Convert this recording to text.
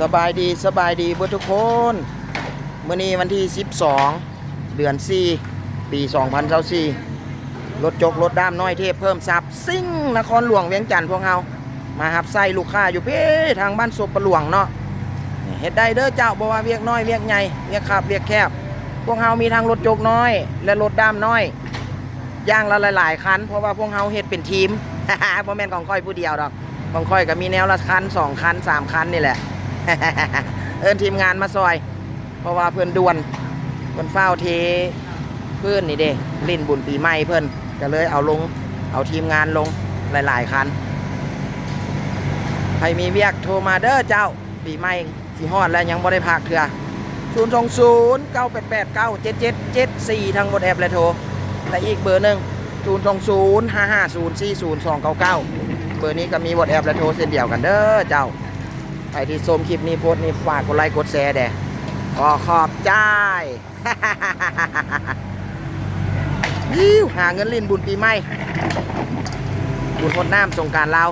สบายดีสบายดีเพื่อทุกคนเมื่อนี้วันที่ 12 เดือน 4 ปี 2024รถจกรถด้ามน้อยเทพเพิ่มซับซิ่งนครหลวงเวียงจันทร์พวกเรามาหับไส้ลูกค้าอยู่เพ่ทางบ้านศพประหลวงเนาะเฮ็ดได้เด้อเจ้าบ่ว่าเวียกน้อยเวียกใหญ่เวียกขับเวียกแคบ พวกเฮามีทั้งรถจกน้อย และรถด้ามน้อยย่างละหลายๆคันเพราะว่าพวกเฮาเฮ็ดเป็นทีมบ่แม่นของค่อยผู้เดียวดอกของค่อยก็มีแนวละคันสองคันสามคันนี่แหละ เอิ้นทีมงานมาซอย เพราะว่าเพื่อนด่วนเพื่อนเฝ้าวเทเพื่อนนี่เด้ลิ้นบุญปีใหม่เพื่อนก็เลยเอาลง เอาทีมงานลงหลาย ๆ คันใครมีเวียกโทรมาเด้อเจ้า ปีใหม่สีฮอดแล้วยังบ่ได้พักเถื่อศูนย์สองศูนย์เก้าแปดแปดเก้าเจ็ดเจ็ดเจ็ดสี่ทางบนแอปและโทรและอีกเบอร์หนึ่งศูนย์สองศูนย์ห้าห้าศูนย์สี่ศูนย์สองเก้าเก้าเบอร์นี้ก็มีบทแอปและโทรเส้นเดียวกันเด้อเจ้า ใครที่ชมคลิปนี้โพสต์นี้ฝากกดไลค์กดแชร์แด่ขอขอบใจยิวหาเงินลินบุญปีใหม่บุญพดน้ำสงกรารลาว